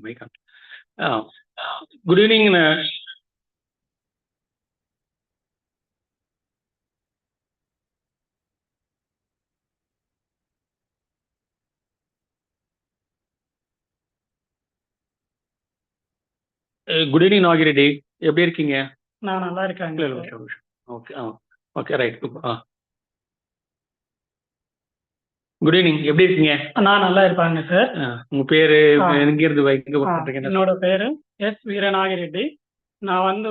Mike good evening good evening Nagireddy எப்படி இருக்கீங்க? நான் நல்லா sir. Okay ah okay right ah good evening எப்படி இருக்கீங்க? நான் நல்லா இருப்பாங்க சார் உங்க பேரு எங்கிருந்து என்னோட பேரு எஸ் வீரநாகிரெட்டி. நான் வந்து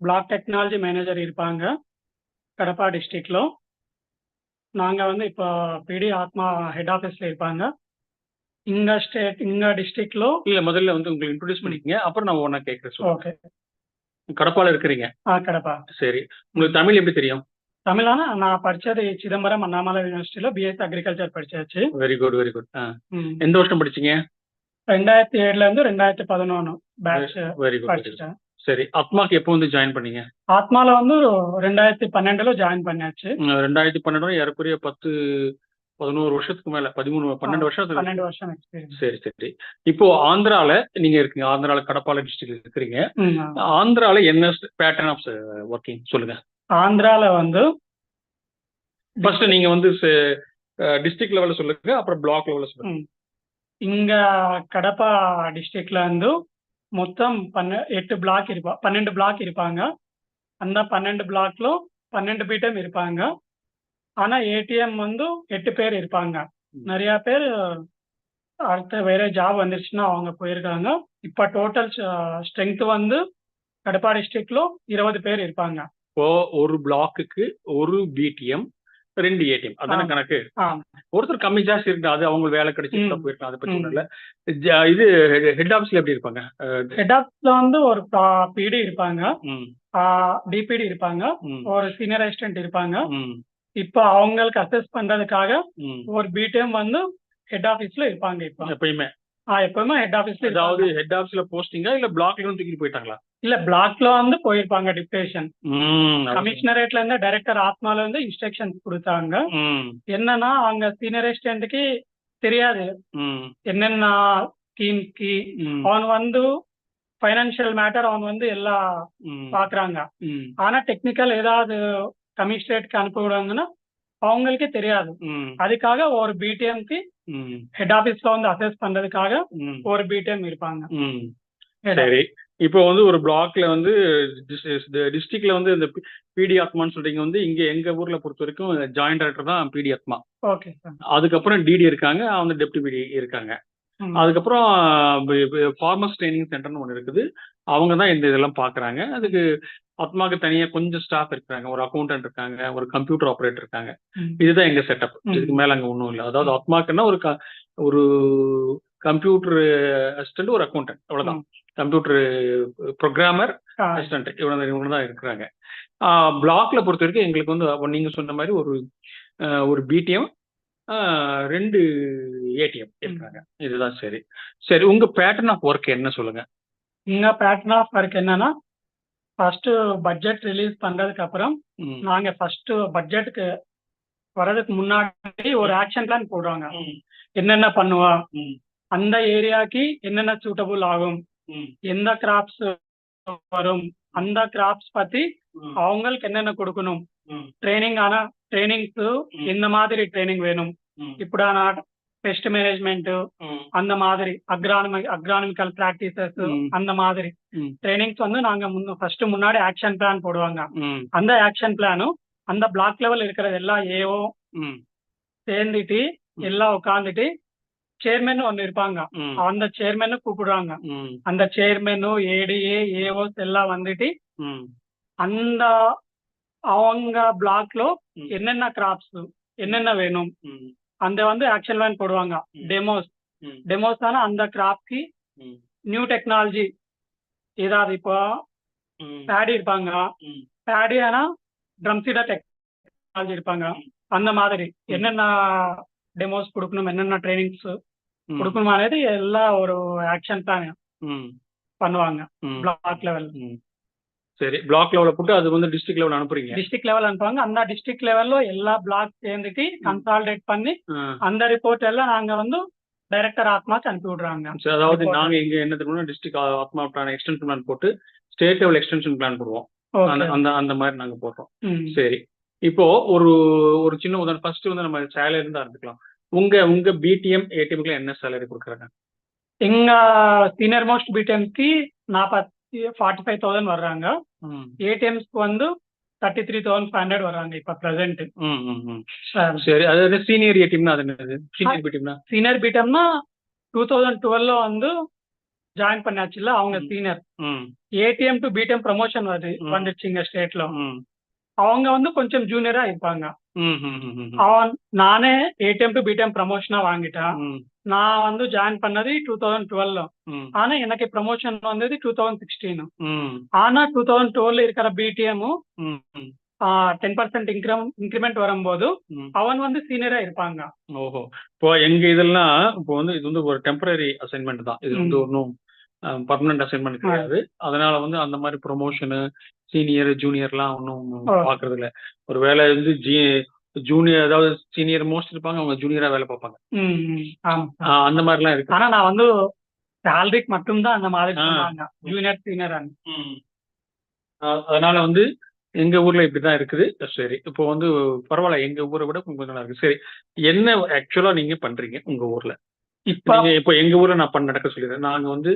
பிளாக் டெக்னாலஜி மேனேஜர் இருப்பாங்க கடப்பா டிஸ்ட்ரிக்ட்ல நாங்க வந்து இப்போ பிடி ஆத்மா ஹெட் ஆஃபீஸ்ல இருப்பாங்க. இங்க ஸ்டேட் இங்க டிஸ்ட்ரிக்ட்ல இல்ல முதல்ல வந்து உங்களுக்கு இன்ட்ரோடியூஸ் பண்ணிக்கங்க. அப்புறம் நான் ஒன்னா கேட்கறேன் ஓகே. கடப்பால இருக்கிறீங்க. ஆ கடப்பா. சரி. உங்களுக்கு தமிழ் எப்படி தெரியும்? தமிழானா? நான் படிச்சது சிதம்பரம் அண்ணாமலை யூனிவர்சிட்டியில BS agriculture படிச்சாச்சு. Very good very good. எந்த வருஷம் படிச்சீங்க? ரெண்டாயிரத்தி ஏழுல இருந்து ரெண்டாயிரத்தி பதினொன்னு பேட்ச் வெரி குட் படிச்சுட்டேன். சரி அத்மாக்கு எப்போ வந்து ஜாயின் பண்ணீங்க? ஆத்மால வந்து ரெண்டாயிரத்தி பன்னெண்டுல ஜாயின் பண்ணியாச்சு ரெண்டாயிரத்தி பன்னெண்டு ஏறக்குறைய பத்து பதினோரு வருஷத்துக்கு மேல பதிமூணு பன்னெண்டு வருஷத்துக்கு. பன்னெண்டு வருஷம் சரி சரி. இப்போ ஆந்திரால நீங்க இருக்கீங்க ஆந்திரால கடப்பால டிஸ்ட்ரிக்ட் இருக்கிறீங்க. ஆந்திரால என்ன பேட்டர்ன் ஆஃப் ஒர்க்கிங் சொல்லுங்க. ஆந்திரால வந்து ஃபர்ஸ்ட் நீங்க வந்து டிஸ்ட்ரிக்ட் லெவல்ல சொல்லுங்க அப்புறம் பிளாக் லெவல்ல சொல்லுங்க. இங்க கடப்பா டிஸ்ட்ரிக்ட்ல வந்து மொத்தம் பன்ன எட்டு பிளாக் இருப்பா பன்னெண்டு பிளாக் இருப்பாங்க. அந்த பன்னெண்டு பிளாக்ல பன்னெண்டு பீட்டம் இருப்பாங்க. ஆனா ஏடிஎம் வந்து எட்டு பேர் இருப்பாங்க. நிறைய பேர் அடுத்த வேற ஜாப் வந்துருச்சுன்னா அவங்க போயிருக்காங்க. இப்ப டோட்டல் ஸ்ட்ரென்த் வந்து கடப்பா டிஸ்ட்ரிக்ட்ல இருபது பேர் இருப்பாங்க. இப்போ ஒரு பிளாக்குக்கு ஒரு பிடிஎம் ரெண்டு ஏடிஎம் அதான. கணக்கு. ஒருத்தர் கம்மி ஜாஸ்தி இருக்கு அது அவங்க வேலை கிடைச்சி. போயிருக்கலாம் அதை பத்தி இல்ல இது ஹெட் ஆஃபீஸ்ல எப்படி இருப்பாங்க? ஹெட் ஆஃப்ல வந்து ஒரு பிடி இருப்பாங்க. டிபிடி இருப்பாங்க. ஒரு சீனியர் அசிஸ்டன்ட் இருப்பாங்க. இப்போ அவங்களுக்கு அசஸ் பண்றதுக்காக. ஒரு பிடிஎம் வந்து ஹெட் ஆபீஸ்ல இருப்பாங்க இப்போ. எப்பயுமே. எப்பவுமே ஹெட் அதாவது இருப்பாங்க. ஹெட் ஆஃபீஸ்ல போஸ்டிங்கா இல்ல பிளாக்ல இருந்து தூக்கிட்டு போயிட்டாங்களா? இல்ல பிளாக்ல வந்து போயிருப்பாங்க டிப்டேஷன் கமிஷனரேட்ல இருந்து டைரக்டர் ஆத்மால இருந்து இன்ஸ்ட்ரக்ஷன்ஸ் கொடுத்தாங்க. என்னன்னா அங்க சீனியர் அசிஸ்டன்ட்க்கு தெரியாது. என்னென்ன ஸ்கீம்ஸ்க்கு ம், அவன் வந்து ஃபைனான்சியல் மேட்டர் அவன் வந்து எல்லாம் பாக்குறாங்க. ஆனா டெக்னிக்கல் ஏதாவது கமிஷனரேட்க்கு அனுப்பி விடுவாங்கன்னா அவங்களுக்கே தெரியாது. அதுக்காக ஒரு பிடிஎம்க்கு ஹெட் ஆபீஸ்ல வந்து அசஸ் பண்றதுக்காக ஒரு பிடிஎம் இருப்பாங்க. சரி. இப்போ வந்து ஒரு பிளாக்ல வந்து டிஸ்ட்ரிக்ட்ல வந்து இந்த பிடி ஆத்மான்னு சொல்றீங்க வந்து இங்க எங்க ஊர்ல பொறுத்த வரைக்கும் ஜாயிண்ட் டைரக்டர் தான் பிடி ஆத்மா. ஓகே அதுக்கப்புறம் டிடி இருக்காங்க அவங்க டெப்டி பிடி இருக்காங்க அதுக்கப்புறம் ஃபார்மர்ஸ் ட்ரைனிங் சென்டர்னு ஒன்று இருக்குது. அவங்க தான் இந்த இதெல்லாம் பார்க்குறாங்க அதுக்கு ஆத்மாக்கு தனியாக கொஞ்சம் ஸ்டாஃப் இருக்காங்க. ஒரு அக்கௌண்டன்ட் இருக்காங்க ஒரு கம்ப்யூட்டர் ஆப்ரேட்டர் இருக்காங்க. இதுதான் எங்க செட்டப். இதுக்கு மேல அங்க ஒன்றும் இல்லை. அதாவது ஆத்மாக்குன்னா ஒரு ஒரு கம்ப்யூட்டர் அசிஸ்டன்ட் ஒரு அக்கௌண்டன்ட் அவ்வளவுதான். கம்ப்யூட்டர் ப்ரோக்ராமர் அசிஸ்டன்ட் இவங்க இவங்க தான் இருக்கிறாங்க பிளாக்ல பொறுத்த வரைக்கும் எங்களுக்கு வந்து நீங்க சொன்ன மாதிரி ஒரு ஒரு பிடிஎம் ரெண்டு ஏடிஎம் இருக்காங்க. இதுதான் சரி. சரி உங்க பேட்டர்ன் ஆஃப் ஒர்க் என்ன சொல்லுங்க? இங்க பேட்டர்ன் ஆஃப் ஒர்க் என்னன்னா ஃபர்ஸ்ட் பட்ஜெட் ரிலீஸ் பண்றதுக்கு அப்புறம். நாங்க ஃபர்ஸ்ட் பட்ஜெட்டுக்கு வர்றதுக்கு முன்னாடி ஒரு ஆக்ஷன் பிளான் போடுவாங்க ம். என்னென்ன பண்ணுவா. அந்த ஏரியாக்கு என்னென்ன சூட்டபுள் ஆகும். எந்த கிராப்ஸ் வரும் அந்த கிராப்ஸ் பத்தி. அவங்களுக்கு என்னென்ன கொடுக்கணும். ட்ரைனிங் ஆனா ட்ரைனிங்ஸ் ம். எந்த மாதிரி ட்ரைனிங் வேணும் ம். Best management. அந்த மாதிரி அக்ரானமி அக்ரானமிக்கல் பிராக்டிசஸ். அந்த மாதிரி. ட்ரைனிங்ஸ் வந்து நாங்க ஃபர்ஸ்ட் முன்னாடி ஆக்ஷன் பிளான் போடுவாங்க. அந்த ஆக்ஷன் பிளானும் அந்த பிளாக் லெவல் இருக்கிறது எல்லா ஏஓ. சேர்ந்துட்டு. எல்லாம் உட்காந்துட்டு சேர்மன் ஒன்னு இருப்பாங்க. அந்த சேர்மன் கூப்பிடுவாங்க. அந்த சேர்மனு ஏடிஏ ஏஓஸ் எல்லாம் வந்துட்டு. அந்த அவங்க பிளாக்ல. என்னென்ன கிராப்ஸ் என்னென்ன வேணும். அந்த வந்து ஆக்ஷன் பிளான் போடுவாங்க ம். டெமோஸ் ம். டெமோஸ் ஆனா அந்த கிராப்க்கு ம். நியூ டெக்னாலஜி ஏதாவது இப்போ ம். பேடி இருப்பாங்க ம். பேடி ஆனா ட்ரம் சீடர் டெக்னாலஜி இருப்பாங்க அந்த மாதிரி என்னென்ன டெமோஸ் கொடுக்கணும் என்னென்ன ட்ரைனிங்ஸ் ம். கொடுக்கணும் అనేది எல்லா ஒரு ஆக்ஷன் பிளான் ம். பண்ணுவாங்க ம். பிளாக் லெவல் ம். சரி பிளாக் லெவல போட்டு அது வந்து டிஸ்ட்ரிக்ட் லெவல் அனுப்புறீங்க. டிஸ்ட்ரிக்ட் லெவல் அனுப்புவாங்க. அந்த டிஸ்ட்ரிக்ட் லெவல்ல எல்லா பிளாக் சேர்ந்துட்டு கன்சாலிடேட் பண்ணி. அந்த ரிப்போர்ட் எல்லாம் நாங்க வந்து டைரக்டர் ஆத்மாக்கு அனுப்பி விடுறாங்க. அதாவது நாங்க இங்க என்ன தெரியுமா district ATMA plan extension plan போட்டு ஸ்டேட் லெவல் எக்ஸ்டென்ஷன் பிளான் போடுவோம். அந்த அந்த மாதிரி நாங்க போடுறோம். சரி. இப்போ ஒரு ஒரு சின்ன உதாரணம் ஃபர்ஸ்ட் வந்து நம்ம சேலரி இருந்து ஆரம்பிக்கலாம் உங்க உங்க பிடிஎம் ஏடிஎம்க்கு என்ன சேலரி கொடுக்குறாங்க? எங்க சீனியர் மோஸ்ட் பிடிஎம்ஸ்కి நாற்பத்தி ஃபார்ட்டி ஃபைவ் தௌசண்ட் வர்றாங்க ஏடிஎம்ஸ்க்கு வந்து thirty three thousand five hundred வர்றாங்க இப்போ ப்ரெசென்ட். சரி அது சீனியர் ஏடிஎம்னா அது என்னது? சீனியர் பிடிஎம்னா சீனியர் பிடிஎம்னா டூ தௌசண்ட் டுவெல்ல வந்து ஜாயின் பண்ணாச்சுல அவங்க ம். Senior ATM to PTM promotion வருது ம். வந்துச்சு இங்க ஸ்டேட்ல அவங்க வந்து கொஞ்சம் ஜூனியரா இருப்பாங்க. அவன் நானே ஏடிஎம் டு பிடிஎம் ப்ரமோஷனா வாங்கிட்டேன். நான் வந்து ஜாயின் பண்ணது டூ தௌசண்ட் டுவெல்ல ம், ஆனா எனக்கு ப்ரமோஷன் வந்தது டூ தௌசண்ட் சிக்ஸ்டீன் ஆனா டூ தௌசண்ட் டுவெல்ல இருக்கிற பிடிஎம் ம், ம், டென் பர்சன்ட் இன்க்ரம் இன்க்ரிமெண்ட் வரும்போது. அவன் வந்து சீனியரா இருப்பாங்க. ஓஹோ. இப்போ எங்க இதெல்லாம் இப்போ வந்து இது வந்து ஒரு டெம்பரரி அசைன்மெண்ட் தான். இது வந்து. ஒன்றும் பர்மனன்ட் அசைன்மெண்ட் கிடையாது. அதனால வந்து அந்த மாதிரி ப்ரொமோஷனு சீனியர் ஜூனியர்லாம் ஒன்றும் ஓ. பார்க்கறது இல்ல ஒரு வேலை வந்து ஜி ஜூனியர் அதாவது சீனியர் மோஸ்ட் இருப்பாங்க அவங்க ஜூனியரா வேலை பார்ப்பாங்க. அந்த மாதிரிலாம் இருக்கு. ஆனா நான் வந்து சேலரிக்கு மட்டும்தான் அந்த மாதிரி ஜூனியர் சீனியர் அதனால வந்து எங்க ஊர்ல இப்படிதான் இருக்குது. சரி இப்போ வந்து பரவாயில்ல எங்க ஊரை விட கொஞ்சம் நல்லா இருக்கு. சரி என்ன ஆக்சுவலா நீங்க பண்றீங்க உங்க ஊர்ல? இப்ப இப்போ எங்க ஊர்ல நான் பண்ண நடக்க சொல்லிடுறேன். நாங்க வந்து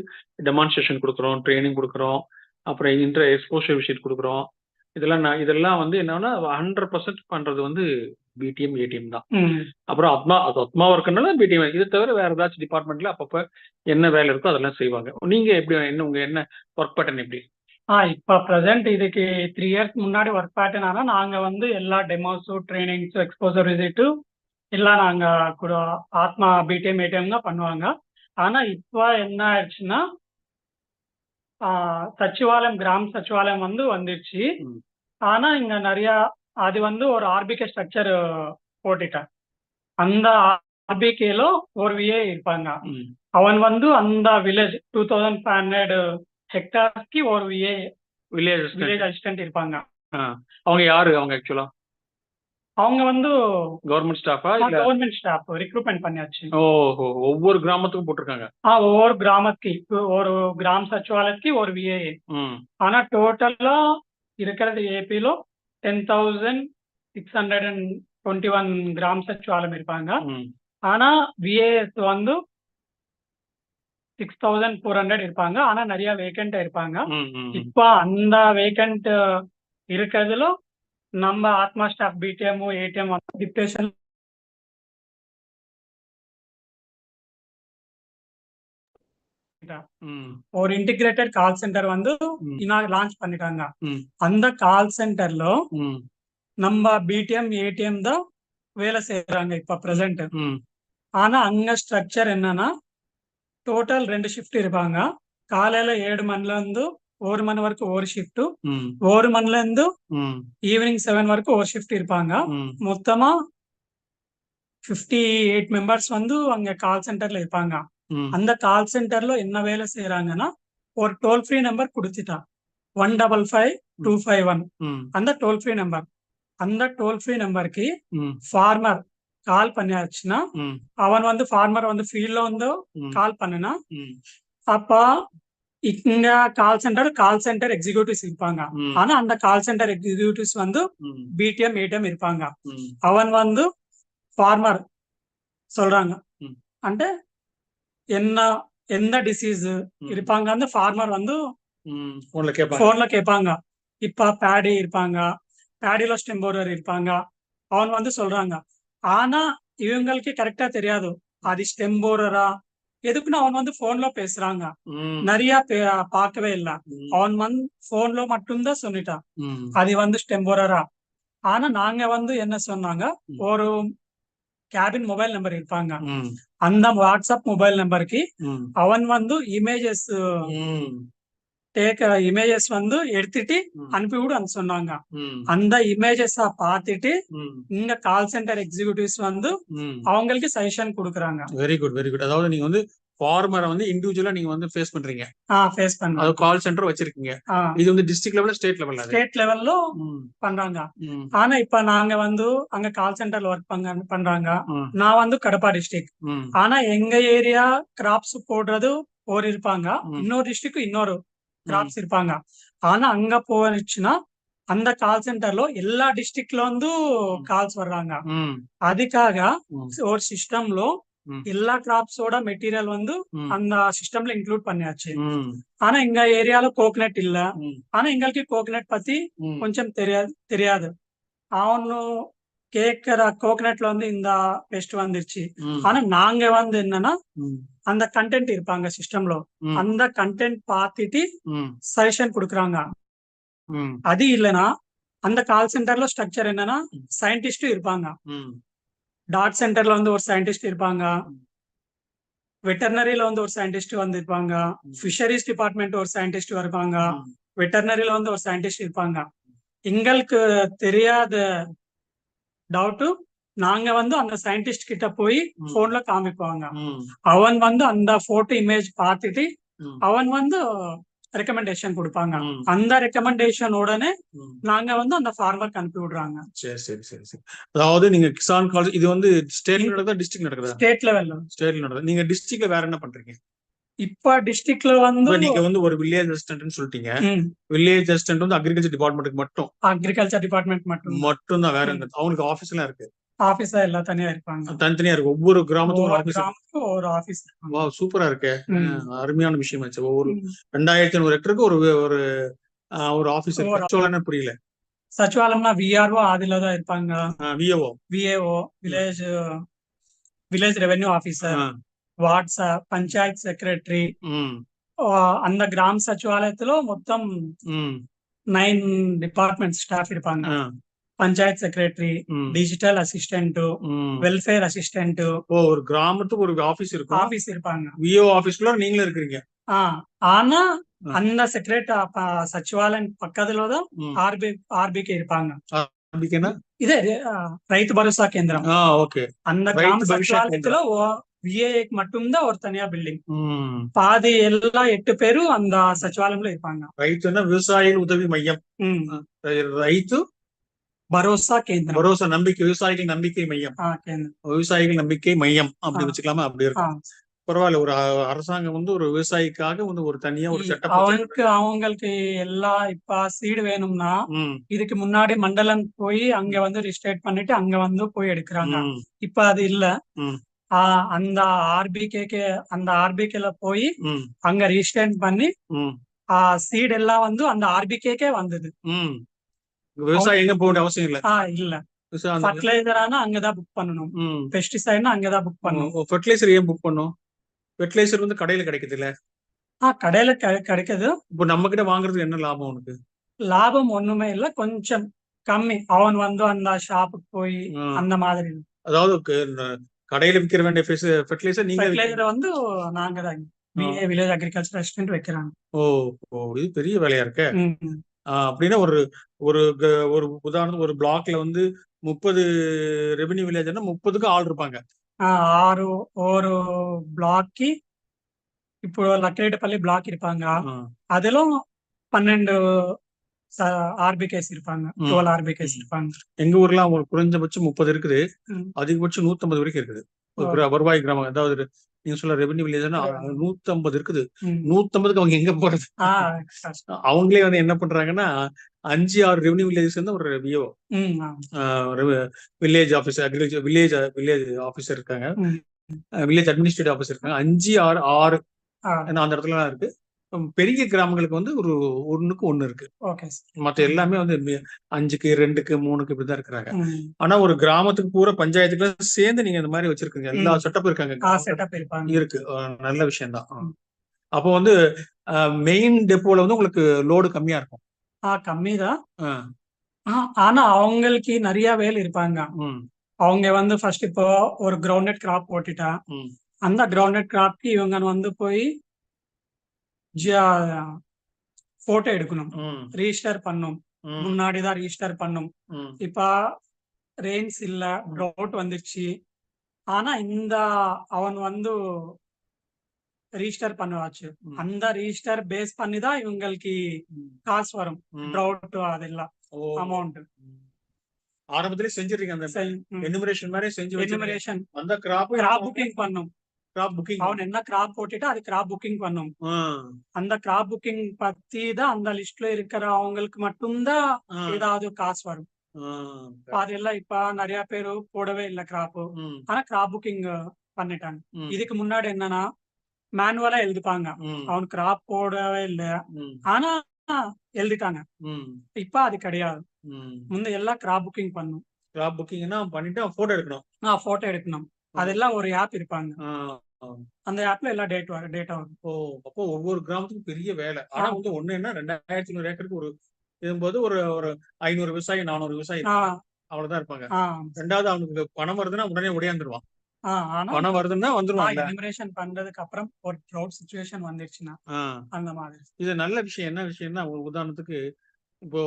டெமான்ஸ்ட்ரேஷன் கொடுக்குறோம் ட்ரைனிங் கொடுக்குறோம். அப்புறம் இன்டர் எக்ஸ்போஷர் விஷயம் கொடுக்குறோம். இதெல்லாம் நான் இதெல்லாம் வந்து என்னன்னா ஹண்ட்ரட் பர்சன்ட் பண்றது வந்து பிடிஎம் ஏடிஎம் தான். அப்புறம் ஆத்மா அது ஆத்மாவா இருக்கனால பிடிஎம் இது தவிர வேற ஏதாச்சும் டிபார்ட்மெண்ட்ல அப்பப்ப என்ன வேலை இருக்கோ அதெல்லாம் செய்வாங்க. நீங்க எப்படி என்ன உங்க என்ன ஒர்க் பேட்டர்ன் எப்படி? ஆ இப்ப ப்ரெசென்ட் இதுக்கு த்ரீ இயர்ஸ் முன்னாடி ஒர்க் பேட்டர்ன் ஆனா நாங்க வந்து எல்லா டெமோஸும் ட்ரைனிங்ஸும் எக்ஸ்போசர் விசிட்டு எல்லாம் நாங்க கூட ஆத்மா பிடிஎம் ஏடிஎம் தான் பண்ணுவாங்க. ஆனா இப்போ என்ன ஆயிடுச்சுன்னா சச்சிவாலயம் கிராம சச்சிவாலயம் வந்து வந்துடுச்சு. ஆனா இங்க நிறைய அது வந்து ஒரு ஆர்பிகே ஸ்ட்ரக்சர் போட்டுட்டேன். அந்த ஆர்பிகேல ஒரு விஏ இருப்பாங்க. அவன் வந்து அந்த village two thousand five hundred ஹெக்டார்ஸ்க்கு ஒரு விஏ வில்லேஜ் வில்லேஜ் அசிஸ்டன்ட் இருப்பாங்க. அவங்க யாரு அவங்க ஆக்சுவலா அவங்க வந்து கவர்மெண்ட் ஸ்டாஃபா இல்ல கவர்மெண்ட் ஸ்டாஃப் ரெக்ரூட்மெண்ட் பண்ணியாச்சு. ஓ ஒவ்வொரு கிராமத்துக்கும் போட்டிருக்காங்க? ஆ ஒவ்வொரு கிராமத்துக்கு ஒரு கிராம சச்சிவாலயத்துக்கு ஒரு விஏ ஆனா டோட்டலா இருக்கிறது ஏபில ten thousand six hundred and twenty one Grama Sachivalayam இருப்பாங்க. ஆனா விஏஎஸ் வந்து சிக்ஸ் தௌசண்ட் ஃபோர் ஹண்ட்ரட் இருப்பாங்க. ஆனா நிறைய வேகண்ட் இருப்பாங்க. இப்ப அந்த வேகண்ட் இருக்கிறதுல நம்ம ஆத்மா ஸ்டாஃப் பிடிஎம் ஏடிஎம் வந்து டிப்டேஷன் ம், ஒரு இன்டிகிரேட்டட் கால் சென்டர் வந்து ம். இனா லான்ச் பண்ணிட்டாங்க ம். அந்த கால் சென்டர்లో ம், நம்ம பிடிஎம் ஏடிஎம் தான் வேலை செய்யறாங்க இப்ப பிரசன்ட் ம், ஆனா அங்க ஸ்ட்ரக்சர் என்னன்னா டோட்டல் ரெண்டு ஷிஃப்ட் இருப்பாங்க காலையில ஏழு மணில இருந்து ஒரு மணி வரைக்கும் ஒரு ஷிஃப்ட் ஒரு மணில இருந்து ஈவினிங் செவன் வரைக்கும் ஒரு ஷிஃப்ட் இருப்பாங்க. மொத்தமா ஃபிஃப்டி எயிட் மெம்பர்ஸ் வந்து அங்க கால் சென்டர்ல இருப்பாங்க. அந்த கால் சென்டர்ல என்ன வேலை செய்யறாங்கன்னா ஒரு டோல் ஃப்ரீ நம்பர் கொடுத்துட்டா. One double five two five one அந்த டோல் ஃப்ரீ நம்பர் அந்த டோல் ஃப்ரீ நம்பருக்கு ஃபார்மர் கால் பண்ணியாச்சுன்னா அவன் வந்து ஃபார்மர் வந்து ஃபீல்ட்ல வந்து கால் பண்ணுனா அப்ப இங்க call centre call centre executives இருப்பாங்க. ஆனா அந்த கால் சென்டர் எக்ஸிக்யூட்டிவ்ஸ் வந்து பிடிஎம் ஏடிஎம் இருப்பாங்க. அவன் வந்து ஃபார்மர் சொல்றாங்க. అంటే என்ன எந்த டிசீஸ். இருப்பாங்க? அந்த ஃபார்மர் வந்து ம். போன்ல கேட்பாங்க போன்ல கேட்பாங்க இப்ப பேடி இருப்பாங்க. பேடில ஸ்டெம்போரர் இருப்பாங்க. அவன் வந்து சொல்றாங்க. ஆனா இவங்களுக்கு கரெக்டா தெரியாது. அது ஸ்டெம்போரரா எதுக்குன்னு அவன் வந்து போன்ல பேசுறாங்க. நிறைய பே- பார்க்கவே இல்ல. அவன் வந்து போன்ல மட்டும்தான் சொல்லிட்டான். அது வந்து ஸ்டெம்போரரா ஆனா நாங்க வந்து என்ன சொன்னாங்க. ஒரு கேபின் மொபைல் நம்பர் இருப்பாங்க. அந்த வாட்ஸ்அப் மொபைல் நம்பருக்கு அவன் வந்து இமேஜஸ் டேக் இமேஜஸ் வந்து எடுத்துட்டு ம், அனுப்பிவிடு சொன்னாங்க. அந்த இமேஜஸ் பார்த்துட்டு ம், இங்க கால் சென்டர் எக்ஸிக்யூட்டிவ்ஸ் வந்து. அவங்களுக்கு சஜஷன் கொடுக்குறாங்க. வெரி குட் வெரி குட் அதாவது நீங்க வந்து ஃபார்மரை வந்து இண்டிவிஜுவலா நீங்க வந்து ஃபேஸ் பண்றீங்க. ஆ ஃபேஸ் பண்றோம். அது கால் சென்டர் வச்சிருக்கீங்க. இது வந்து டிஸ்ட்ரிக்ட் லெவல்ல ஸ்டேட் லெவல்ல ஸ்டேட் லெவல்ல பண்றாங்க. ஆனா இப்ப நாங்க வந்து அங்க கால் சென்டர்ல ஒர்க் பண்ண பண்றாங்க. நான் வந்து கடப்பா டிஸ்ட்ரிக்ட் ஆனா எங்க ஏரியா கிராப்ஸ் போடுறது ஒரு இருப்பாங்க. இன்னொரு டிஸ்ட்ரிக்ட் இன்னொரு கிராப்ஸ் இருப்பாங்க ஆனா அங்க போச்சுன்னா அந்த கால் சென்டர்ல எல்லா டிஸ்ட்ரிக்ட்ல வந்து கால்ஸ் வர்றாங்க அதுக்காக ஒரு சிஸ்டம்ல எல்லா கிராப்ஸோட மெட்டீரியல் வந்து அந்த சிஸ்டம்ல இன்க்ளூட் பண்ணியாச்சு ஆனா எங்க ஏரியால கோகனட் இல்ல ஆனா எங்களுக்கு கோகனட் பத்தி கொஞ்சம் தெரியாது தெரியாது அவனு கேக்குற கோகனட்ல வந்து இந்த பெஸ்ட் வந்துருச்சு ஆனா நாங்க வந்து என்னன்னா அந்த கண்டென்ட் இருப்பாங்க சிஸ்டம்ல அந்த கண்டென்ட் பார்த்துட்டு சஜஷன் கொடுக்குறாங்க. அது இல்லைன்னா அந்த கால் சென்டர்ல ஸ்ட்ரக்சர் என்னன்னா. சயின்டிஸ்டும் இருப்பாங்க. டாட் சென்டர்ல வந்து ஒரு சயின்டிஸ்ட் இருப்பாங்க. வெட்டர்னரியில வந்து ஒரு சயின்டிஸ்ட் வந்து இருப்பாங்க. ஃபிஷரிஸ் டிபார்ட்மெண்ட் ஒரு சயின்டிஸ்ட் இருப்பாங்க ம், வெட்டர்னரியில வந்து ஒரு சயின்டிஸ்ட் இருப்பாங்க. எங்களுக்கு தெரியாத டவுட் நாங்க வந்து அந்த சயின்டிஸ்ட் கிட்ட போய். போன்ல காமிப்பாங்க. அவன் வந்து அந்த போட்டோ இமேஜ் பார்த்துட்டு அவன் வந்து ரெக்கமெண்டேஷன் கொடுப்பாங்க. அந்த ரெக்கமெண்டேஷன் உடனே. நாங்க வந்து அந்த ஃபார்மருக்கு அனுப்பி விடுறாங்க. சரி சரி சரி சரி. அதாவது நீங்க கிசான் காலேஜ் இது வந்து ஸ்டேட்ல நடக்குதா டிஸ்ட்ரிக்ட் நடக்குதா? ஸ்டேட் லெவல்ல ஸ்டேட்ல நடக்குதா? நீங்க டிஸ்ட்ரிக்ட்ல வேற என்ன பண்றீங்க? இப்ப டிஸ்ட்ரிக்ட்ல வந்து நீங்க வந்து ஒரு வில்லேஜ் அசிஸ்டன்ட்னு சொல்லிட்டீங்க. வில்லேஜ் அசிஸ்டன்ட் வந்து அக்ரிகல்ச்சர் டிபார்ட்மெண்ட்டுக்கு மட்டும். அக்ரிகல்ச்சர் டிபார்ட்மெண்ட் மட்டும். மட்டும் தான் வேற அவங்களுக்கு ஆபீஸ் எல்லாம் இருக்கு. ஆபீஸா எல்லாம் தனியா இருப்பாங்க. தனித்தனியா இருக்கு ஒவ்வொரு கிராமத்துக்கும் ஒரு ஆபீஸ் வா சூப்பரா இருக்கு. அருமையான விஷயம் ஆச்சு ஒவ்வொரு ரெண்டாயிரத்தி ஐநூறு ஹெக்டருக்கு ஒரு ஒரு ஒரு ஆபீஸ் சச்சோலன்னு புரியல. சச்சுவாலம்னா விஆர்ஓ அதுல தான் இருப்பாங்க. VAO VAO village village revenue officer WhatsApp panchayat secretary அந்த கிராம சச்சிவாலயத்துல மொத்தம் நைன் டிபார்ட்மெண்ட் ஸ்டாஃப் இருப்பாங்க. Panchayat secretary digital assistant welfare assistant ஓ ஒரு கிராமத்துக்கு ஒரு ஆபீஸ் இருக்கு? ஆபீஸ் இருப்பாங்க. விஓ ஆபீஸ்ல நீங்களும் இருக்கிறீங்க. ஆனா அந்த செக்ரட் சச்சிவாலயம் பக்கத்துல தான் ஆர்பி ஆர்பிக்கு இருப்பாங்க. இதே ரைத்து பரோசா கேந்திரம். ஓகே. அந்த கிராம சச்சிவாலயத்துல விஏக்கு மட்டும்தான் ஒரு தனியா பில்டிங் பாதி எல்லாம் எட்டு பேரும் அந்த சச்சிவாலயம்ல இருப்பாங்க. ரைத்துன்னா விவசாயிகள் உதவி மையம். ரைத்து பரோசா கேந்திரம். பரோசா நம்பிக்கை விவசாயிகள் நம்பிக்கை மையம். விவசாயிகள் நம்பிக்கை மையம் அப்படி வச்சுக்கலாமா? அப்படி இருக்கும் பரவாயில்ல ஒரு அரசாங்கம் வந்து ஒரு விவசாயிக்காக வந்து ஒரு தனியா ஒரு சட்டம் அவங்களுக்கு அவங்களுக்கு எல்லாம் இப்ப சீடு வேணும்னா இதுக்கு முன்னாடி மண்டலம் போய் அங்க வந்து ரிஜிஸ்ட்ரேட் பண்ணிட்டு அங்க வந்து போய் எடுக்கிறாங்க. இப்ப அது இல்ல. அந்த ஆர்பிகேக்கு அந்த ஆர்பிகேல போய் அங்க ரிஜிஸ்டர் பண்ணி சீடு எல்லாம் வந்து அந்த ஆர்பிகேக்கே வந்தது. விவசாயம் எங்க போக அவசியம் இல்ல. இல்ல. விவசாயம் அந்த- ஃபர்டிலைசர் ஆனா அங்கதான் புக் பண்ணணும். பெஸ்டிசைட்னா அங்கதான் புக் பண்ணணும். ஃபெர்டிலைசர் ஏன் புக் பண்ணோம்? ஃபெர்டிலைசர் வந்து கடையில கிடைக்குது இல்ல ஆ கடையில கிடை- கிடைக்குது. இப்போ நம்ம கிட்ட வாங்குறதுக்கு என்ன லாபம் உனக்கு? லாபம் ஒண்ணுமே இல்ல கொஞ்சம் கம்மி. அவன் வந்து அந்த ஷாப்புக்கு போய். அந்த மாதிரி. அதாவது கடையில விற்க வேண்டிய ஃபெர்டிலைசர் நீங்க வந்து நாங்க தான். வில்லேஜ் அக்ரிகல்ச்சர் ரெஸ்டாரண்ட் வைக்கிறாங்க. ஓ ஓ இது பெரிய வேலையா இருக்க. அப்படின்னா ஒரு ஒரு ஒரு உதாரணம் ஒரு பிளாக்ல வந்து முப்பது ரெவென்யூ வில்லேஜ்னா முப்பதுக்கு ஆள் இருப்பாங்க. ஆறு ஒரு பிளாக்கி இப்போ லக்கரேட்டப்பள்ளி பிளாக் இருப்பாங்க. அதெல்லாம் பன்னெண்டு ஆர்பிகேஸ் இருப்பாங்க. டுவெல் ஆர்பிகேஸ் இருப்பாங்க. எங்க ஊர்ல அவங்க குறைஞ்சபட்சம் முப்பது இருக்குது. அதிகபட்சம் நூத்தம்பது வரைக்கும் இருக்குது. ஒரு வருவாய் கிராமம் அதாவது நீங்க சொல்ல ரெவென்யூ வில்லேஜ்னா நூத்தம்பது இருக்குது. நூத்தம்பதுக்கு அவங்க எங்க போறது? அவங்களே வந்து என்ன பண்றாங்கன்னா அஞ்சு ஆறு ரெவென்யூ வில்லேஜ் வந்து ஒரு VO. Village officer agriculture village village officer இருக்காங்க. வில்லேஜ் அட்மினிஸ்ட்ரேட்டிவ் ஆஃபீஸர் இருக்காங்க. அஞ்சு ஆறு ஆறு. ஏன்னா அந்த இடத்துல இருக்கு. பெரிய கிராமங்களுக்கு வந்து ஒரு ஒண்ணுக்கு ஒண்ணு இருக்கு. மற்ற எல்லாமே வந்து அஞ்சுக்கு ரெண்டுக்கு மூணுக்கு இப்படிதான் இருக்கிறாங்க. ஆனா ஒரு கிராமத்துக்கு பூரா பஞ்சாயத்துக்குள்ள சேர்ந்து நீங்க இந்த மாதிரி வச்சிருக்கீங்க. எல்லா செட்டப் இருக்காங்க இருக்கு. நல்ல விஷயம் தான். அப்போ வந்து மெயின் டெப்போல வந்து உங்களுக்கு லோடு கம்மியா இருக்கும். ஆ கம்மி ஆனா அவங்களுக்கு நிறைய வேலை இருப்பாங்க. அவங்க வந்து ஃபர்ஸ்ட் இப்போ ஒரு கிரவுண்டட் கிராப் போட்டுட்டா அந்த கிரவுண்டட் கிராப்க்கு இவங்க வந்து போய் போட்டோ எடுக்கணும். ம், ரிஜிஸ்டர் பண்ணும். ம், முன்னாடி தான் ரிஜிஸ்டர் பண்ணும். ம், இப்ப ரெயின்ஸ் இல்ல ட்ரவுட் வந்துருச்சு. ஆனா இந்த அவன் வந்து ரிஜிஸ்டர் பண்ணுவாச்சு. ம். அந்த ரிஜிஸ்டர் பேஸ் பண்ணி தான் இவங்களுக்கு ம். காசு வரும். ம். ட்ரவுட் அதெல்லாம். ஓ. அமௌண்ட் ம். ஆரம்பத்திலே செஞ்சிருக்கீங்க அந்த எனுமரேஷன் மாதிரி செஞ்சு வச்சு எனுமரேஷன் அந்த கிராப் கிராப் புக்கிங் பண்ணும். கிராப் புக்கிங் அவன் என்ன கிராப் போட்டுட்டு அது கிராப் புக்கிங் பண்ணும். அந்த கிராப் புக்கிங் பத்தி தான் அந்த லிஸ்ட்ல இருக்கிற அவங்களுக்கு மட்டும்தான் ஏதாவது காசு வரும். அதெல்லாம் இப்ப நிறைய பேரு போடவே இல்ல கிராப் ஆனா கிராப் புக்கிங் பண்ணிட்டாங்க. இதுக்கு முன்னாடி என்னன்னா மேனுவலா எழுதிப்பாங்க. அவன் கிராப் போடவே இல்ல. ஆனா எழுதிட்டாங்க. இப்ப அது கிடையாது. முன்ன எல்லாம் கிராப் புக்கிங் பண்ணும். கிராப் புக்கிங்னா பண்ணிட்டு போட்டோ எடுக்கணும். நான் போட்டோ எடுக்கணும். அதெல்லாம் ஒரு ஆப் இருப்பாங்க. அந்த ஆப்ல வரும் டேட்டா வரும். ஓ அப்போ ஒவ்வொரு கிராமத்துக்கும் பெரிய வேலை. ஆனா. வந்து ஒண்ணு என்ன ரெண்டாயிரத்தி ஐநூறு ஏக்கருக்கு ஒரு இதும்போது ஒரு ஒரு ஐநூறு விவசாயி நானூறு விவசாயி அவ்வளவுதான் இருப்பாங்க. ரெண்டாவது அவனுக்கு பணம் வருதுன்னா உடனே ஆனா பணம் வருதுன்னா வந்துருவான்ல. எனிமரேஷன் பண்றதுக்கு அப்புறம் ஒரு ட்ரவுட் சுச்சுவேஷன் வந்துருச்சுன்னா. அந்த மாதிரி. இது நல்ல விஷயம். என்ன விஷயம்னா ஒரு உதாரணத்துக்கு இப்போ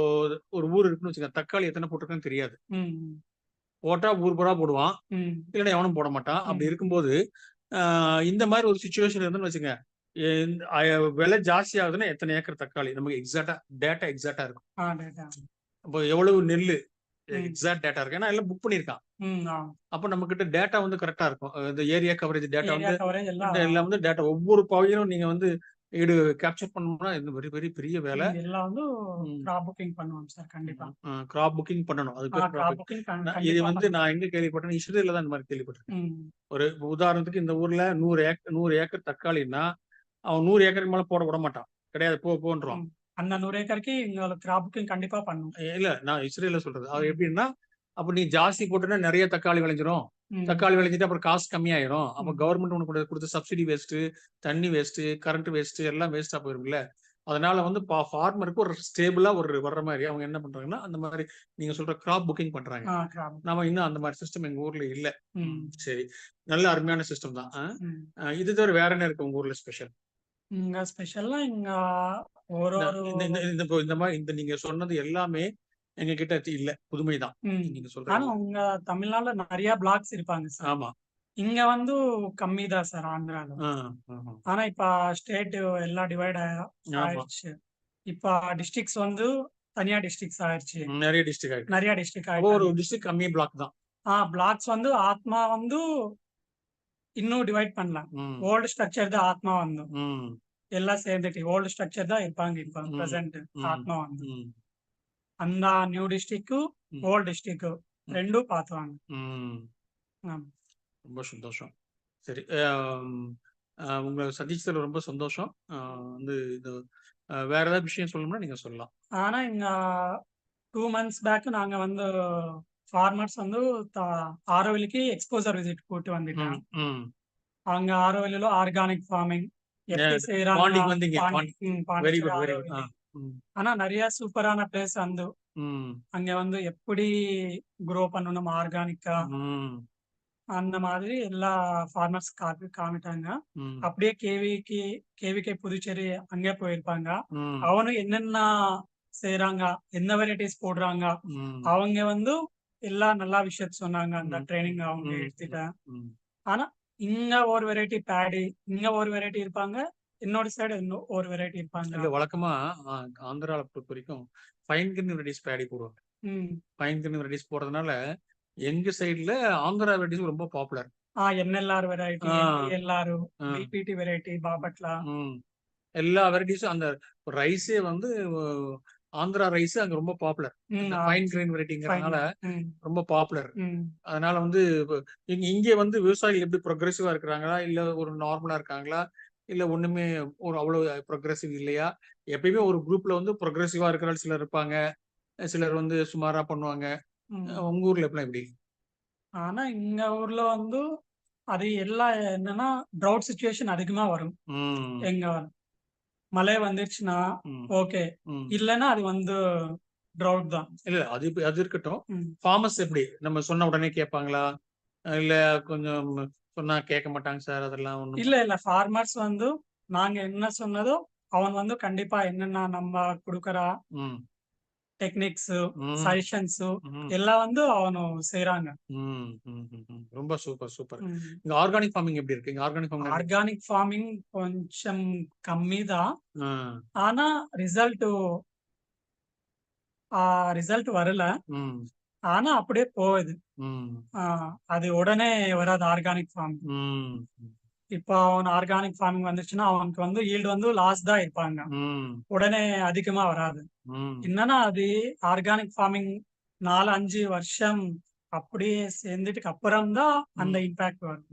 ஒரு ஊர் இருக்குன்னு வச்சுக்க தக்காளி எத்தனை போட்டிருக்குன்னு தெரியாது. போட்டா ஊர் பூரா போடுவான். இல்லைன்னா எவனும் போட மாட்டான். அப்படி. இருக்கும்போது இந்த மாதிரி ஒரு சுச்சுவேஷன் இருந்துன்னு வச்சுங்க விலை ஜாஸ்தி ஆகுதுன்னா எத்தனை ஏக்கர் தக்காளி? நமக்கு எக்ஸாக்டா டேட்டா எக்ஸாக்டா இருக்கும். இப்போ எவ்வளவு நெல்லு? ம். எக்ஸாக்ட் டேட்டா இருக்கு ஏன்னா எல்லாம் புக் ஆ. அப்ப நம்ம கிட்ட டேட்டா வந்து கரெக்டா இருக்கும். இந்த ஏரியா கவரேஜ் டேட்டா வந்து எல்லாம் வந்து டேட்டா ஒவ்வொரு பகுதியிலும் நீங்க வந்து ஈடு கேப்சர் பண்ணணும்னா இது வெரி வெரி பெரிய வேலை. ம், எல்லாம் வந்து. கிராப் புக்கிங் பண்ணுவோம் சார் கண்டிப்பா. கிராப் புக்கிங் பண்ணணும். அது பேர் crop கிராப் booking. புக்கிங் நான் இது வந்து நான் எங்க கேள்விப்பட்டேன் இஸ்ரேல தான் இந்த மாதிரி கேள்விப்பட்டிருக்கேன். ஒரு உதாரணத்துக்கு இந்த ஊர்ல நூறு ஏக்கர் நூறு ஏக்கர் தக்காளின்னா அவன் நூறு ஏக்கருக்கு மேல போட விட மாட்டான். கிடையாது போ போன்றான். அந்த நூறு ஏக்கருக்கு எங்களுக்கு கிராப் புக்கிங் கண்டிப்பா பண்ணும். இல்ல நான் இஸ்ரேல சொல்றது. ம். எப்படின்னா அப்ப நீ ஜாஸ்தி போட்டுனா நிறைய தக்காளி விளைஞ்சிரும். தக்காளி விளைஞ்சிட்டு அப்புறம் காசு கம்மியாயிரும் அப்ப. கவர்மெண்ட் உனக்கு கொடுத்த- சப்சிடி வேஸ்ட் தண்ணி வேஸ்ட் கரண்ட் வேஸ்ட் எல்லாம் வேஸ்டா போயிரும்ல அதனால வந்து ஃபார்மருக்கு ஒரு ஸ்டேபிளா ஒரு வர்ற மாதிரி அவங்க என்ன பண்றாங்கன்னா அந்த மாதிரி நீங்க சொல்ற கிராப் புக்கிங் பண்றாங்க ஆ, crop. நாம இன்னும் அந்த மாதிரி சிஸ்டம் எங்க ஊர்ல இல்ல சரி நல்ல அருமையான சிஸ்டம் தான் இது தவிர வேற என்ன இருக்கு உங்க ஊர்ல ஸ்பெஷல் இங்க ஸ்பெஷலா இங்க ஒரு இந்த இந்த மாதிரி இந்த நீங்க சொன்னது எல்லாமே எங்க கிட்ட இல்ல. புதுமைதான் ம். நீங்க ஆனா சொல்றது உங்க தமிழ்நாட்டுல நிறைய பிளாக்ஸ் இருப்பாங்க சார். ஆமா. இங்க வந்து கம்மி தான் சார் ஆந்திரால. ஆ, ஆமா. ஆனா இப்ப ஸ்டேட் எல்லாம் டிவைட் ஆமா. ஆயிடுச்சு. இப்ப டிஸ்ட்ரிக்ட்ஸ் வந்து தனியா டிஸ்ட்ரிக்ட்ஸ் ஆயிடுச்சு. நிறைய டிஸ்ட்ரிக்ட் ஆயிருக்கு நிறைய டிஸ்ட்ரிக்ட் அப்போ ஒரு டிஸ்ட்ரிக்ட் கம்மி பிளாக் தான். ஆ பிளாக்ஸ் வந்து ஆத்மா வந்து இன்னும் டிவைட் பண்ணலாம். ம், ஓல்டு ஸ்ட்ரக்சர் தான் ஆத்மா வந்து. ம், எல்லாம் சேர்ந்துட்டு ஓல்டு ஸ்ட்ரக்சர் தான் இருப்பாங்க இப்ப ம், பிரசன்ட் ம், ஆத்மா வந்து. ம், அந்த நியூ டிஸ்ட்ரிக்ட் ஓல்டு டிஸ்ட்ரிக்ட் ரெண்டும் பார்த்துவாங்க. ரொம்ப சந்தோஷம். சரி உங்களை சந்திச்சதுல ரொம்ப சந்தோஷம். வந்து இது வேற ஏதாவது விஷயம் சொல்லணும்னா நீங்க சொல்லலாம். ஆனா இங்க டூ மந்த்ஸ் பேக் நாங்க வந்து ஃபார்மர்ஸ் வந்து ஆரோவிலிக்கு எக்ஸ்போசர் விசிட் போட்டு ம். அங்க ஆரோவிலிలో ஆர்கானிக் ஃபார்மிங் எப்படி செய்யறாங்க ஆனா நிறைய சூப்பரான பிளேஸ் வந்து ம். அங்க வந்து எப்படி க்ரோ பண்ணணும் ஆர்கானிக்கா அந்த மாதிரி எல்லா ஃபார்மர்ஸ் காமிட்டாங்க. அப்படியே கேவிக்கு கேவிகே புதுச்சேரி அங்கே போயிருப்பாங்க. அவனும் என்னென்ன செய்யறாங்க என்ன வெரைட்டிஸ் போடுறாங்க அவங்க வந்து எல்லா நல்ல விஷயத்த சொன்னாங்க அந்த ட்ரைனிங் அவங்க எடுத்துட்டேன். ஆனா இங்க ஒரு வெரைட்டி பேடி இங்க ஒரு வெரைட்டி இருப்பாங்க. இன்னொரு சைடு இன்னும் ஒரு வெரைட்டி இருப்பாங்க. இல்ல வழக்கமா ஆந்திரால பொறுத்த வரைக்கும் ஃபைன் கிரீன் வெரைட்டிஸ் பேடி போடுவாங்க. ம். ஃபைன் கிரீன் வெரைட்டிஸ் போடுறதுனால எங்க சைடுல ஆந்திரா வெரைட்டிஸ் ரொம்ப பாப்புலர் ஆ என்எல்ஆர் வெரைட்டி ஆ. BPT variety Bapatla. எல்லா வெரைட்டிஸும் அந்த ரைஸே வந்து ஆந்திரா ரைஸ் அங்க ரொம்ப பாப்புலர் ஃபைன் fine. வெரைட்டிங்கிறதுனால ரொம்ப பாப்புலர். அதனால வந்து இங்க வந்து விவசாயிகள் எப்படி ப்ரொக்ரெசிவா இருக்கிறாங்களா? இல்ல ஒரு நார்மலா இருக்காங்களா? இல்ல ஒண்ணுமே ஒரு அவ்வளவு ப்ரொக்ரெசிவ் இல்லையா? எப்பயுமே ஒரு குரூப்ல வந்து ப்ரொக்ரெசிவா இருக்கிற சிலர் இருப்பாங்க. சிலர் வந்து சுமாரா பண்ணுவாங்க. ம். உங்க ஊர்ல எப்படிலாம் எப்படி ஆனா இங்க ஊர்ல வந்து அது எல்லாம் என்னன்னா ட்ரவுட் சுச்சுவேஷன் அதிகமா வரும். எங்க மழை வந்துருச்சுன்னா ஓகே. இல்லைன்னா அது வந்து ட்ரவுட் தான். இல்ல அது இப்ப- அது இருக்கட்டும். ஃபார்மர்ஸ் எப்படி? நம்ம சொன்ன உடனே கேட்பாங்களா? இல்ல கொஞ்சம் சொன்னா கேட்க மாட்டாங்க சார் அதெல்லாம் ஒண்ணும் இல்ல இல்ல. ஃபார்மர்ஸ் வந்து நாங்க என்ன சொன்னதோ அவன் வந்து கண்டிப்பா என்னென்ன நம்ம கொடுக்கற டெக்னிக்ஸ் ம், சஜஷன்ஸ் எல்லாம் வந்து அவனு செய்யறாங்க ரொம்ப சூப்பர் சூப்பர். இங்க ஆர்கானிக் ஃபார்மிங் எப்படி இருக்கு? ஆர்கானிக் ஃபார்மிங் ஆர்கானிக் ஃபார்மிங் கொஞ்சம் கம்மி தான் ஆனா ரிசல்ட் ரிசல்ட் வரல. ஆனா அப்படியே போகுது. அது உடனே வராது ஆர்கானிக் ஃபார்மிங் இப்போ அவன் ஆர்கானிக் ஃபார்மிங் வந்துச்சுன்னா அவனுக்கு வந்து ஈல்டு வந்து லாஸ் தான் இருப்பாங்க. உடனே அதிகமா வராது. என்னன்னா அது ஆர்கானிக் ஃபார்மிங் நாலு அஞ்சு வருஷம் அப்படியே சேர்ந்துட்டுக்கு அப்புறம் தான் அந்த இம்பாக்ட் வரும்.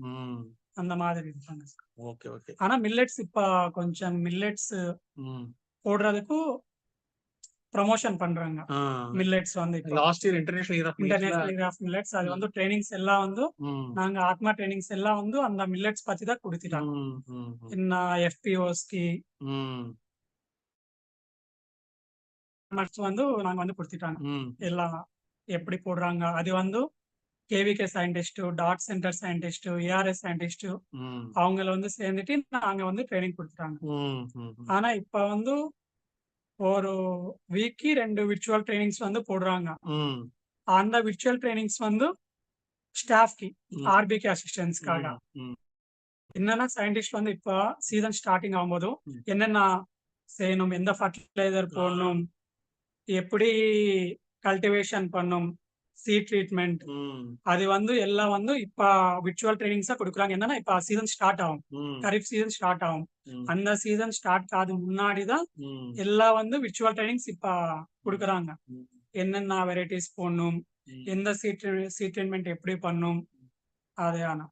அந்த மாதிரி இருப்பாங்க. Okay okay. ஆனா மில்லெட்ஸ் இப்ப கொஞ்சம் மில்லெட்ஸ் ம். போடுறதுக்கு ப்ரமோஷன் பண்றாங்க. மில்லெட்ஸ் வந்து last year international year of international year of millets அது வந்து ட்ரைனிங்ஸ் எல்லாம் வந்து நாங்க ஆத்மா ட்ரைனிங்ஸ் எல்லாம் வந்து அந்த மில்லெட்ஸ் பத்தி தான் கொடுத்துட்டாங்க. என்ன எஃபிஓஸ்க்கு ம். வந்து நாங்க வந்து கொடுத்துட்டாங்க. எல்லாம் எப்படி போடுறாங்க? அது வந்து KVK scientist dot centre scientist ARS scientist அவங்கள வந்து சேர்ந்துட்டு நாங்க வந்து ட்ரைனிங் கொடுத்துட்டாங்க. ஆனா இப்ப வந்து ஒரு வீக்கி ரெண்டு விர்ச்சுவல் ட்ரைனிங்ஸ் வந்து போடுறாங்க. அந்த விர்ச்சுவல் ட்ரைனிங்ஸ் வந்து ஸ்டாஃப்க்கு ம். ஆர்பிகே அசிஸ்டன்ஸ்க்காக என்னன்னா சயின்டிஸ்ட் வந்து இப்போ சீசன் ஸ்டார்டிங் ஆகும்போது ம். என்னென்ன செய்யணும் எந்த ஃபர்டிலைசர் போடணும் எப்படி கல்டிவேஷன் பண்ணும் சீ ட்ரீட்மெண்ட் அது வந்து எல்லாம் வந்து இப்ப விர்ச்சுவல் ட்ரைனிங்ஸா கொடுக்குறாங்க. என்னன்னா இப்ப சீசன் ஸ்டார்ட் ஆகும். கரீப் சீசன் ஸ்டார்ட் ஆகும். அந்த சீசன் ஸ்டார்ட் ஆகுது முன்னாடி தான் ம். எல்லாம் வந்து விர்ச்சுவல் ட்ரைனிங்ஸ் இப்ப கொடுக்குறாங்க. என்னென்ன வெரைட்டிஸ் போடணும் எந்த சீட் சீ ட்ரீட்மெண்ட் எப்படி பண்ணும் அது ஆனா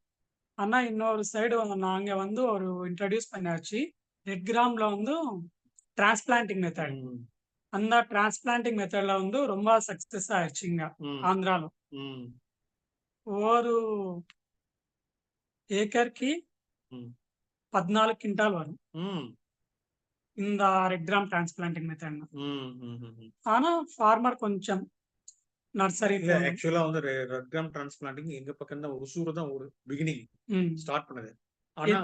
ஆனா இன்னொரு சைடு நாங்க வந்து ஒரு இன்ட்ரடியூஸ் பண்ணியாச்சு ரெட் கிராம்ல வந்து டிரான்ஸ்பிளான்டிங் மெத்தட் அந்த டிரான்ஸ்பிளான்டிங் மெத்தட்ல வந்து ரொம்ப சக்சஸ் ஆயிடுச்சுங்க ஆந்திரால ஒரு ஏக்கர்కి పద్నాలుగు క్వింటాల్ వரும் இந்த ரெட் கிராம் டிரான்ஸ்பிளான்டிங் மெத்தட் ஆனா ஃபார்மர் கொஞ்சம் நர்சரி ஆக்சுவலா வந்து ரெட் கிராம் டிரான்ஸ்பிளான்டிங் எங்க பக்கம் தான் ஒசூர் தான் ஒரு பிகினிங் ஸ்டார்ட் பண்ணது ஆனா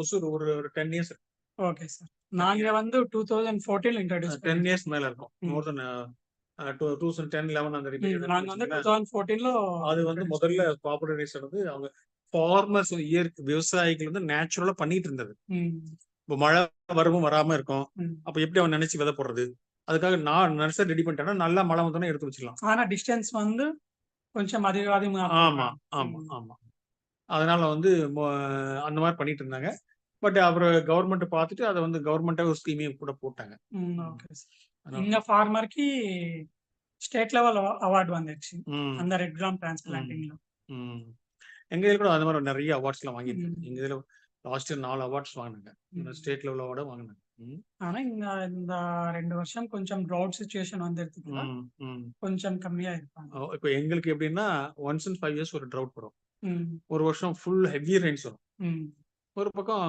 ஒசூர் ஒரு டென் இயர்ஸ் ஓகே சார் நாங்க வந்து two thousand fourteen introduce ten years மேல இருக்கும். More than two thousand ten eleven அந்த நாங்க வந்து டூ. தௌசண்ட் ஃபோர்டீன்ல அது வந்து முதல்ல பாப்புலரைசர் வந்து அவங்க ஃபார்மர்ஸ் இயர் விவசாயிகள் வந்து நேச்சுரலா பண்ணிட்டு இருந்தது. இப்போ மழை வரவும் வராம இருக்கும். அப்ப எப்படி அவன் நினைச்சு விதை போடுறது? அதுக்காக நான் நர்சரி ரெடி பண்ணிட்டேன்னா நல்லா மழை வந்தோடனே எடுத்து வச்சிடலாம். ஆனா டிஸ்டன்ஸ் வந்து கொஞ்சம் அதிக அதிகமா ஆமா ஆமா. ஆமா. அதனால வந்து அந்த மாதிரி பண்ணிட்டு இருந்தாங்க. பட் அப்புறம் கவர்மெண்ட் பார்த்துட்டு அதை வந்து கவர்மெண்ட்டாக ஒரு ஸ்கீமே கூட போட்டாங்க. இங்க ஃபார்மர்க்கு ஸ்டேட் லெவல் அவார்டு வந்துச்சு அந்த ரெட் கிராம் டிரான்ஸ்பிளான்டிங்ல எங்க இதுல கூட அந்த மாதிரி நிறைய அவார்ட்ஸ் எல்லாம் வாங்கியிருக்காங்க எங்க இதுல லாஸ்ட் இயர் நாலு அவார்ட்ஸ் வாங்கினாங்க. ஸ்டேட் லெவல் அவார்டு வாங்கினாங்க. ஆனா இந்த இந்த ரெண்டு வருஷம் கொஞ்சம் ட்ரவுட் சுச்சுவேஷன் வந்துருக்குல கொஞ்சம் கம்மியா இருப்பாங்க. இப்போ எங்களுக்கு எப்படின்னா ஒன்ஸ் இன் ஃபைவ் இயர்ஸ் ஒரு ட்ரவுட் வரும். ஒரு வருஷம் ஃபுல் ஹெவி ரெயின்ஸ் வரும். ஒரு பக்கம்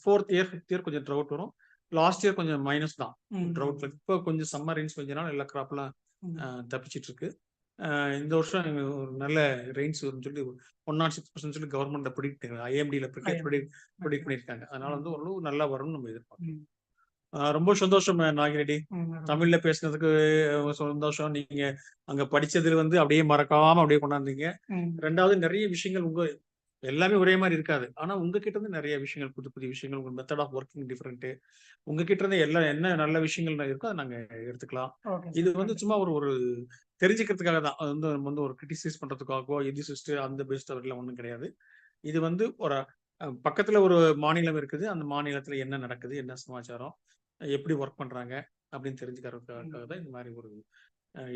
ஃபோர்த் இயர் ஃபிஃப்த் இயர் கொஞ்சம் ட்ரவுட் வரும் லாஸ்ட் இயர் கொஞ்சம் மைனஸ் தான். ட்ரவுட்ல இப்போ கொஞ்சம் சம்மர் ரெயின்ஸ் கொஞ்ச எல்லா கிராப்லாம். தப்பிச்சிட்டு இருக்கு இந்த வருஷம் ஒரு நல்ல ரெயின்ஸ் வரும்னு சொல்லி ஒன் நாட் சிக்ஸ் பர்சன்ட் சொல்லி கவர்மெண்ட் ப்ரிடிக்ட் ஐஎம்டியில் ப்ரிடிக்ட் பண்ணியிருக்காங்க அதனால வந்து ஓரளவு நல்லா வரும்னு நம்ம எதிர்பார்க்கணும் ம். அஹ் ரொம்ப சந்தோஷம் நாகிரெடி. தமிழ்ல பேசுனதுக்கு சந்தோஷம் நீங்க அங்க படிச்சதுல வந்து அப்படியே மறக்காம அப்படியே கொண்டாந்தீங்க. ரெண்டாவது நிறைய விஷயங்கள் உங்க எல்லாமே ஒரே மாதிரி இருக்காது. ஆனா உங்ககிட்ட இருந்து நிறைய விஷயங்கள் புது புது விஷயங்கள் உங்க மெத்தட் ஆஃப் ஒர்க்கிங் டிஃப்ரெண்ட் உங்ககிட்ட இருந்து எல்லா என்ன நல்ல விஷயங்கள் இருக்கோ அதை நாங்க எடுத்துக்கலாம். இது. வந்து சும்மா ஒரு ஒரு தெரிஞ்சுக்கிறதுக்காக தான். அது வந்து நம்ம வந்து ஒரு கிரிட்டிசைஸ் பண்றதுக்காகவோ இது சிஸ்டர் அந்த பெஸ்ட் அவர்லாம் ஒன்றும் கிடையாது. இது வந்து ஒரு பக்கத்துல ஒரு மாநிலம் இருக்குது. அந்த மாநிலத்துல என்ன நடக்குது என்ன சமாச்சாரம் எப்படி ஒர்க் பண்றாங்க அப்படின்னு தெரிஞ்சுக்கிறதுக்காக தான் இந்த மாதிரி ஒரு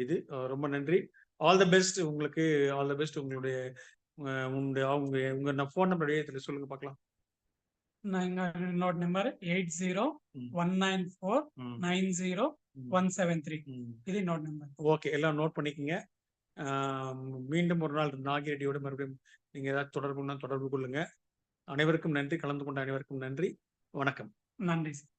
இது. ரொம்ப நன்றி. ஆல் த பெஸ்ட் உங்களுக்கு ஆல் த பெஸ்ட் உங்களுடைய உங்களுடைய அவங்க உங்க ஃபோன் நம்பர் இதில் சொல்லுங்க பார்க்கலாம் நாங்க என்னோட number eight zero. One nine four nine zero one seven three. இது என்னோட நம்பர் ஓகே எல்லாம் நோட் பண்ணிக்கங்க. மீண்டும் ஒரு நாள் நாகிரெட்டியோட மறுபடியும் நீங்க ஏதாவது தொடர்புன்னா தொடர்பு கொள்ளுங்க. அனைவருக்கும் நன்றி. கலந்து கொண்ட அனைவருக்கும் நன்றி. வணக்கம். நன்றி சார்.